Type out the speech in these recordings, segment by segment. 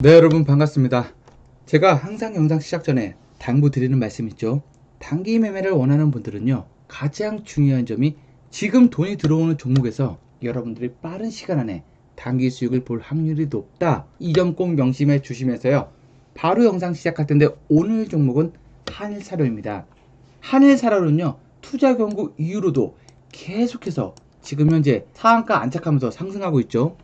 네 여러분 반갑습니다. 제가 항상 영상 시작 전에 당부 드리는 말씀 있죠. 단기 매매를 원하는 분들은요 가장 중요한 점이 지금 돈이 들어오는 종목에서 여러분들이 빠른 시간 안에 단기 수익을 볼 확률이 높다. 이 점 꼭 명심해 주시면서요. 바로 영상 시작할 텐데 오늘 종목은 한일사료입니다. 한일사료는요 투자 경고 이후로도 계속해서 지금 현재 상한가 안착하면서 상승하고 있죠.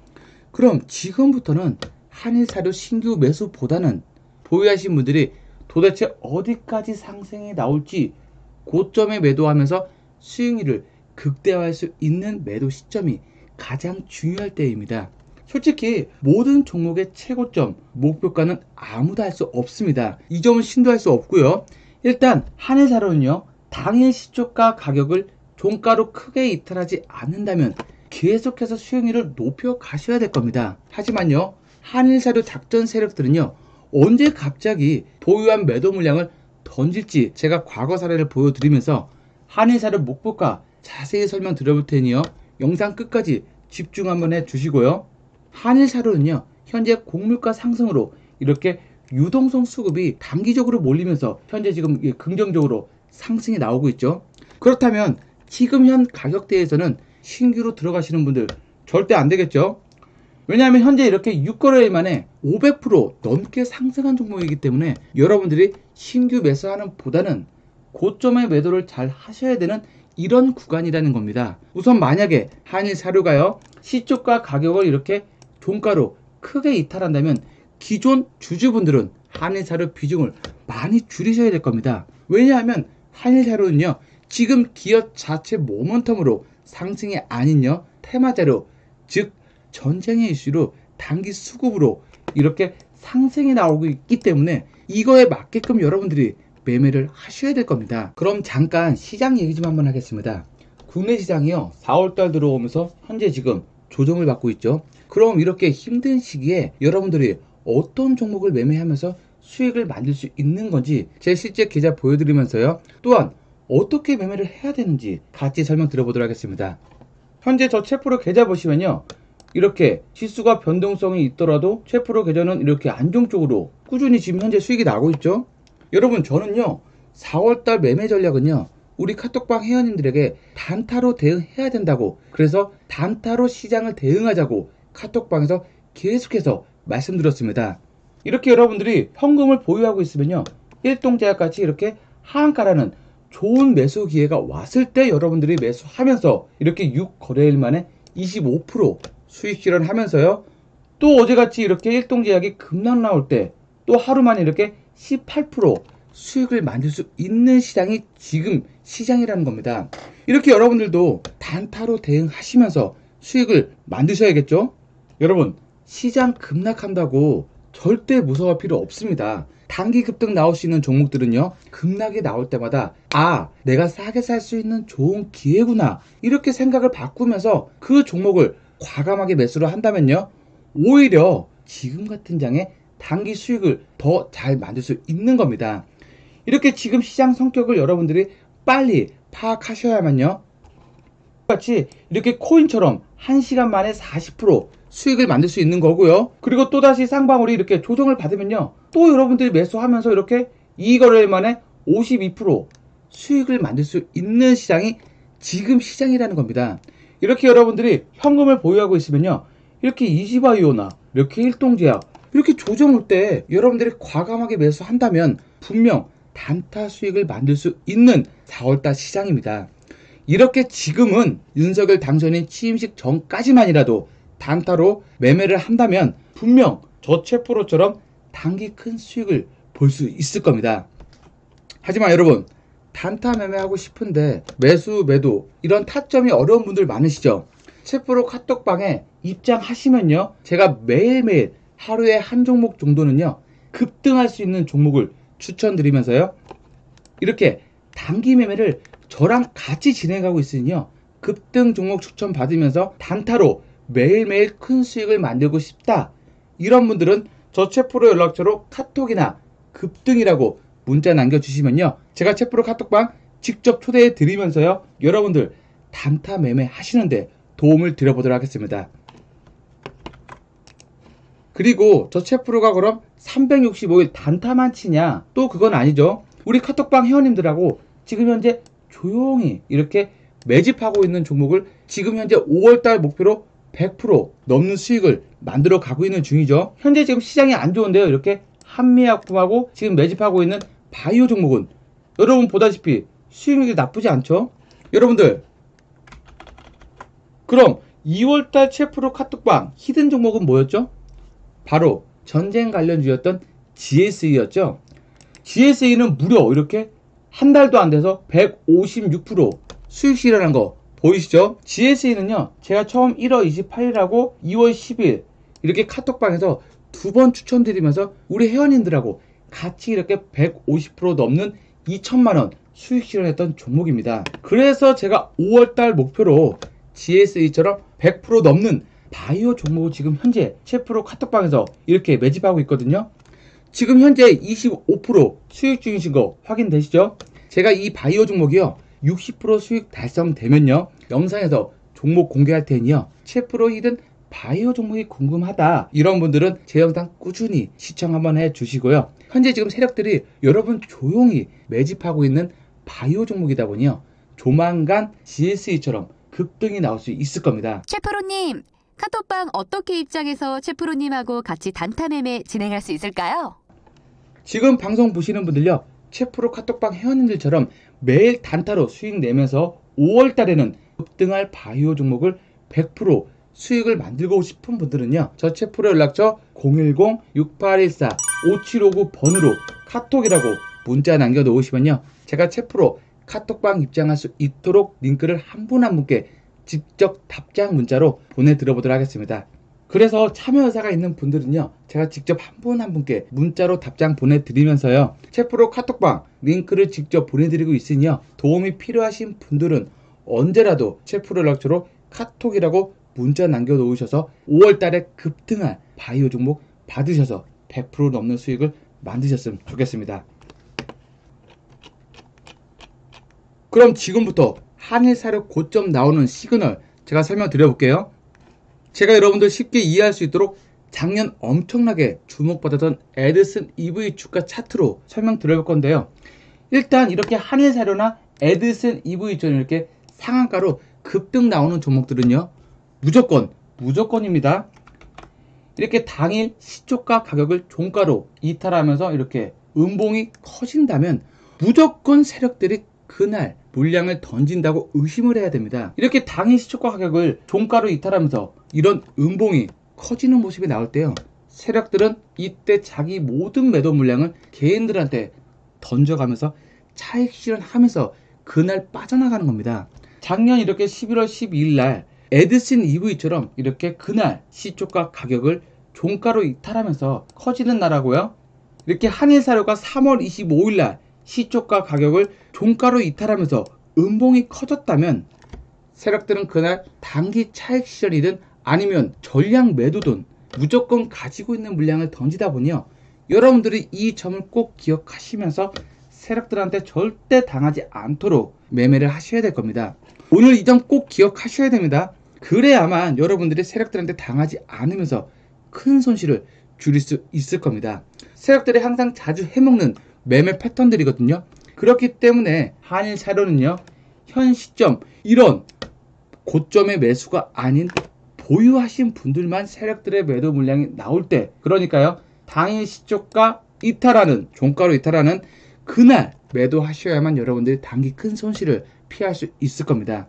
그럼 지금부터는 한일 사료 신규 매수보다는 보유하신 분들이 도대체 어디까지 상승이 나올지 고점에 매도하면서 수익률을 극대화할 수 있는 매도 시점이 가장 중요할 때입니다. 솔직히 모든 종목의 최고점, 목표가는 아무도 할 수 없습니다. 이 점은 신도할 수 없고요. 일단 한일사료는요. 당일 시초가 가격을 종가로 크게 이탈하지 않는다면 계속해서 수익률을 높여 가셔야 될 겁니다. 하지만요. 한일사료 작전 세력들은요. 언제 갑자기 보유한 매도 물량을 던질지 제가 과거 사례를 보여드리면서 한일사료 목표가 자세히 설명 드려볼 테니요. 영상 끝까지 집중 한번 해 주시고요. 한일사료는요. 현재 곡물가 상승으로 이렇게 유동성 수급이 단기적으로 몰리면서 현재 지금 긍정적으로 상승이 나오고 있죠. 그렇다면 지금 현 가격대에서는 신규로 들어가시는 분들 절대 안 되겠죠. 왜냐하면 현재 이렇게 6거래일 만에 500% 넘게 상승한 종목이기 때문에 여러분들이 신규 매수하는 보다는 고점의 매도를 잘 하셔야 되는 이런 구간이라는 겁니다. 우선 만약에 한일 사료가요 시초가 가격을 이렇게 종가로 크게 이탈한다면 기존 주주분들은 한일 사료 비중을 많이 줄이셔야 될 겁니다. 왜냐하면 한일 사료는요 지금 기업 자체 모멘텀으로 상승이 아닌요 테마자료 즉 전쟁의 이슈로 단기 수급으로 이렇게 상승이 나오고 있기 때문에 이거에 맞게끔 여러분들이 매매를 하셔야 될 겁니다. 그럼 잠깐 시장 얘기 좀 한번 하겠습니다. 국내 시장이요. 4월달 들어오면서 현재 지금 조정을 받고 있죠. 그럼 이렇게 힘든 시기에 여러분들이 어떤 종목을 매매하면서 수익을 만들 수 있는 건지 제 실제 계좌 보여드리면서요. 또한 어떻게 매매를 해야 되는지 같이 설명 드려보도록 하겠습니다. 현재 저 채프로 계좌 보시면요. 이렇게 지수가 변동성이 있더라도 최프로 계좌는 이렇게 안정적으로 꾸준히 지금 현재 수익이 나고 있죠. 여러분 저는요 4월달 매매 전략은요 우리 카톡방 회원님들에게 단타로 대응해야 된다고 그래서 단타로 시장을 대응하자고 카톡방에서 계속해서 말씀드렸습니다. 이렇게 여러분들이 현금을 보유하고 있으면요 일동제약 같이 이렇게 하한가라는 좋은 매수 기회가 왔을 때 여러분들이 매수하면서 이렇게 6거래일 만에 25% 수익 실현하면서요. 또 어제같이 이렇게 일동제약이 급락 나올 때 또 하루 만에 이렇게 18% 수익을 만들 수 있는 시장이 지금 시장이라는 겁니다. 이렇게 여러분들도 단타로 대응하시면서 수익을 만드셔야겠죠? 여러분, 시장 급락한다고 절대 무서워할 필요 없습니다. 단기 급등 나올 수 있는 종목들은요, 급락이 나올 때마다, 아, 내가 싸게 살 수 있는 좋은 기회구나. 이렇게 생각을 바꾸면서 그 종목을 과감하게 매수를 한다면요, 오히려 지금 같은 장에 단기 수익을 더 잘 만들 수 있는 겁니다. 이렇게 지금 시장 성격을 여러분들이 빨리 파악하셔야만요. 같이 이렇게 코인처럼 1시간 만에 40% 수익을 만들 수 있는 거고요. 그리고 또다시 쌍방울이 이렇게 조정을 받으면요. 또 여러분들이 매수하면서 이렇게 2거래일 만에 52% 수익을 만들 수 있는 시장이 지금 시장이라는 겁니다. 이렇게 여러분들이 현금을 보유하고 있으면요. 이렇게 이지바이오나 이렇게 일동제약 이렇게 조정 올때 여러분들이 과감하게 매수한다면 분명 단타 수익을 만들 수 있는 4월달 시장입니다. 이렇게 지금은 윤석열 당선인 취임식 전까지만이라도 단타로 매매를 한다면 분명 저체프로처럼 단기 큰 수익을 볼 수 있을 겁니다. 하지만 여러분 단타 매매하고 싶은데 매수 매도 이런 타점이 어려운 분들 많으시죠? 체프로 카톡방에 입장하시면요. 제가 매일매일 하루에 한 종목 정도는요. 급등할 수 있는 종목을 추천드리면서요. 이렇게 단기 매매를 저랑 같이 진행하고 있으니요. 급등 종목 추천 받으면서 단타로 매일매일 큰 수익을 만들고 싶다. 이런 분들은 저 채프로 연락처로 카톡이나 급등이라고 문자 남겨주시면요 제가 채프로 카톡방 직접 초대해 드리면서요 여러분들 단타 매매 하시는데 도움을 드려보도록 하겠습니다 그리고 저 채프로가 그럼 365일 단타만 치냐? 또 그건 아니죠. 우리 카톡방 회원님들하고 지금 현재 조용히 이렇게 매집하고 있는 종목을 지금 현재 5월달 목표로 100% 넘는 수익을 만들어 가고 있는 중이죠. 현재 지금 시장이 안 좋은데요. 이렇게 한미약품하고 지금 매집하고 있는 바이오 종목은 여러분 보다시피 수익률이 나쁘지 않죠? 여러분들 그럼 2월달 채프로 카톡방 히든 종목은 뭐였죠? 바로 전쟁 관련주였던 GSE였죠. GSE는 무려 이렇게 한 달도 안 돼서 156% 수익 실현한 거 보이시죠? GSE는요, 제가 처음 1월 28일하고 2월 10일 이렇게 카톡방에서 두 번 추천드리면서 우리 회원님들하고 같이 이렇게 150% 넘는 2천만원 수익 실현했던 종목입니다. 그래서 제가 5월달 목표로 GSE처럼 100% 넘는 바이오 종목을 지금 현재 셰프로 카톡방에서 이렇게 매집하고 있거든요. 지금 현재 25% 수익 중이신 거 확인되시죠? 제가 이 바이오 종목이요. 60% 수익 달성되면요. 영상에서 종목 공개할 테니요. 셰프로 히든 바이오 종목이 궁금하다. 이런 분들은 제 영상 꾸준히 시청 한번 해 주시고요. 현재 지금 세력들이 여러분 조용히 매집하고 있는 바이오 종목이다 보니요. 조만간 GSE처럼 급등이 나올 수 있을 겁니다. 최프로님, 카톡방 어떻게 입장해서 최프로님하고 같이 단타 매매 진행할 수 있을까요? 지금 방송 보시는 분들요. 최프로 카톡방 회원님들처럼 매일 단타로 수익 내면서 5월 달에는 급등할 바이오 종목을 100% 수익을 만들고 싶은 분들은요. 저 최프로 연락처 010-6814-5759 번으로 카톡이라고 문자 남겨 놓으시면요. 제가 최프로 카톡방 입장할 수 있도록 링크를 한분한 분께 직접 답장 문자로 보내드려 보도록 하겠습니다. 그래서 참여 의사가 있는 분들은요, 제가 직접 한분한 분께 문자로 답장 보내드리면서요, 채프로 카톡방 링크를 직접 보내드리고 있으니요, 도움이 필요하신 분들은 언제라도 채프로 연락처로 카톡이라고 문자 남겨놓으셔서 5월달에 급등할 바이오 종목 받으셔서 100% 넘는 수익을 만드셨으면 좋겠습니다. 그럼 지금부터 한일사료 고점 나오는 시그널 제가 설명드려 볼게요. 제가 여러분들 쉽게 이해할 수 있도록 작년 엄청나게 주목받았던 에드슨 EV 주가 차트로 설명드려 볼 건데요. 일단 이렇게 한일사료나 에드슨 EV처럼 이렇게 상한가로 급등 나오는 종목들은요. 무조건 무조건입니다. 이렇게 당일 시초가 가격을 종가로 이탈하면서 이렇게 음봉이 커진다면 무조건 세력들이 그날 물량을 던진다고 의심을 해야 됩니다. 이렇게 당일 시초가 가격을 종가로 이탈하면서 이런 음봉이 커지는 모습이 나올 때요. 세력들은 이때 자기 모든 매도 물량을 개인들한테 던져가면서 차익 실현하면서 그날 빠져나가는 겁니다. 작년 이렇게 11월 12일 날 에드슨 EV처럼 이렇게 그날 시초가 가격을 종가로 이탈하면서 커지는 나라고요. 이렇게 한일사료가 3월 25일 날 시초가 가격을 종가로 이탈하면서 음봉이 커졌다면 세력들은 그날 단기 차익 실현이든 아니면 전량 매도든 무조건 가지고 있는 물량을 던지다 보니요. 여러분들이 이 점을 꼭 기억하시면서 세력들한테 절대 당하지 않도록 매매를 하셔야 될 겁니다. 오늘 이 점 꼭 기억하셔야 됩니다. 그래야만 여러분들이 세력들한테 당하지 않으면서 큰 손실을 줄일 수 있을 겁니다. 세력들이 항상 자주 해먹는 매매 패턴들이거든요. 그렇기 때문에 한일 사료는요, 현 시점 이런 고점의 매수가 아닌 보유하신 분들만 세력들의 매도 물량이 나올 때, 그러니까요, 당일 시초가 이탈하는, 종가로 이탈하는 그날 매도하셔야만 여러분들이 단기 큰 손실을 피할 수 있을 겁니다.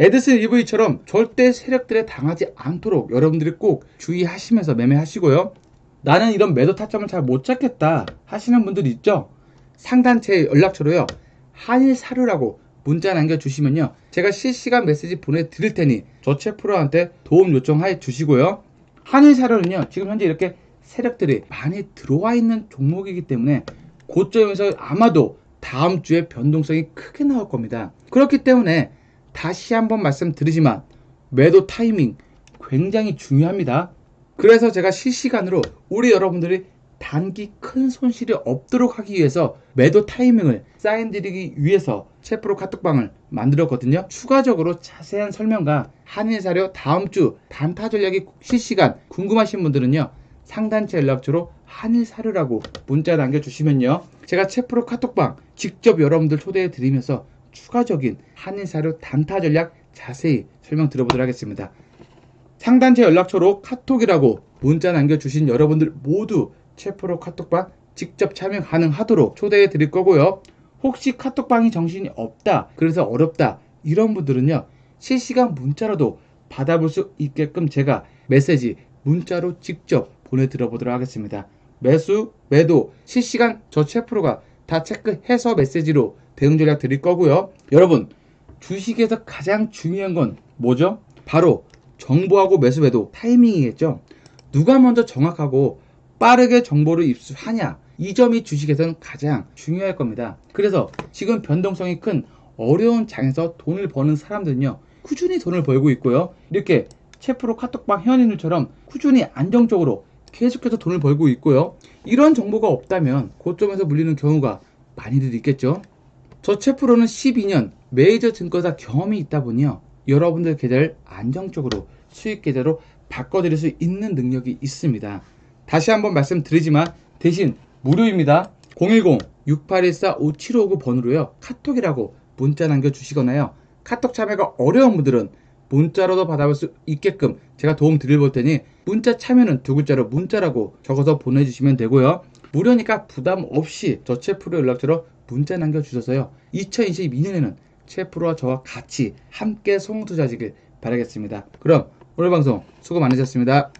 에드슨 EV처럼 절대 세력들에 당하지 않도록 여러분들이 꼭 주의하시면서 매매하시고요. 나는 이런 매도 타점을 잘못 잡겠다 하시는 분들 있죠? 상단체 연락처로요. 한일 사료라고 문자 남겨주시면요. 제가 실시간 메시지 보내드릴 테니 저체 프로한테 도움 요청해 주시고요. 한일 사료는요. 지금 현재 이렇게 세력들이 많이 들어와 있는 종목이기 때문에 고점에서 아마도 다음 주에 변동성이 크게 나올 겁니다. 그렇기 때문에 다시 한번 말씀드리지만 매도 타이밍 굉장히 중요합니다. 그래서 제가 실시간으로 우리 여러분들이 단기 큰 손실이 없도록 하기 위해서 매도 타이밍을 사인드리기 위해서 채프로 카톡방을 만들었거든요. 추가적으로 자세한 설명과 한일 사료 다음 주 단타 전략이 실시간 궁금하신 분들은요. 상단체 연락처로 한일 사료라고 문자 남겨주시면요. 제가 채프로 카톡방 직접 여러분들 초대해 드리면서 추가적인 한일 사료 단타 전략 자세히 설명 드려보도록 하겠습니다. 상단체 연락처로 카톡이라고 문자 남겨주신 여러분들 모두 채프로 카톡방 직접 참여 가능하도록 초대해 드릴 거고요. 혹시 카톡방이 정신이 없다, 그래서 어렵다, 이런 분들은요, 실시간 문자로도 받아볼 수 있게끔 제가 메시지 문자로 직접 보내드려 보도록 하겠습니다. 매수, 매도, 실시간 저 채프로가 다 체크해서 메시지로 대응 전략 드릴 거고요. 여러분, 주식에서 가장 중요한 건 뭐죠? 바로 정보하고 매수, 매도 타이밍이겠죠. 누가 먼저 정확하고 빠르게 정보를 입수하냐 이 점이 주식에서는 가장 중요할 겁니다. 그래서 지금 변동성이 큰 어려운 장에서 돈을 버는 사람들은요 꾸준히 돈을 벌고 있고요 이렇게 채프로 카톡방 회원님들처럼 꾸준히 안정적으로 계속해서 돈을 벌고 있고요 이런 정보가 없다면 고점에서 물리는 경우가 많이들 있겠죠 저 채프로는 12년 메이저 증권사 경험이 있다 보니요 여러분들 계좌를 안정적으로 수익 계좌로 바꿔드릴 수 있는 능력이 있습니다 다시 한번 말씀드리지만 대신 무료입니다. 010-6814-5759 번호로요. 카톡이라고 문자 남겨주시거나요. 카톡 참여가 어려운 분들은 문자로도 받아볼 수 있게끔 제가 도움 드릴 볼 테니 문자 참여는 두 글자로 문자라고 적어서 보내주시면 되고요. 무료니까 부담 없이 저 채프로 연락처로 문자 남겨주셔서요. 2022년에는 채프로와 저와 같이 함께 송투자지길 바라겠습니다. 그럼 오늘 방송 수고 많으셨습니다.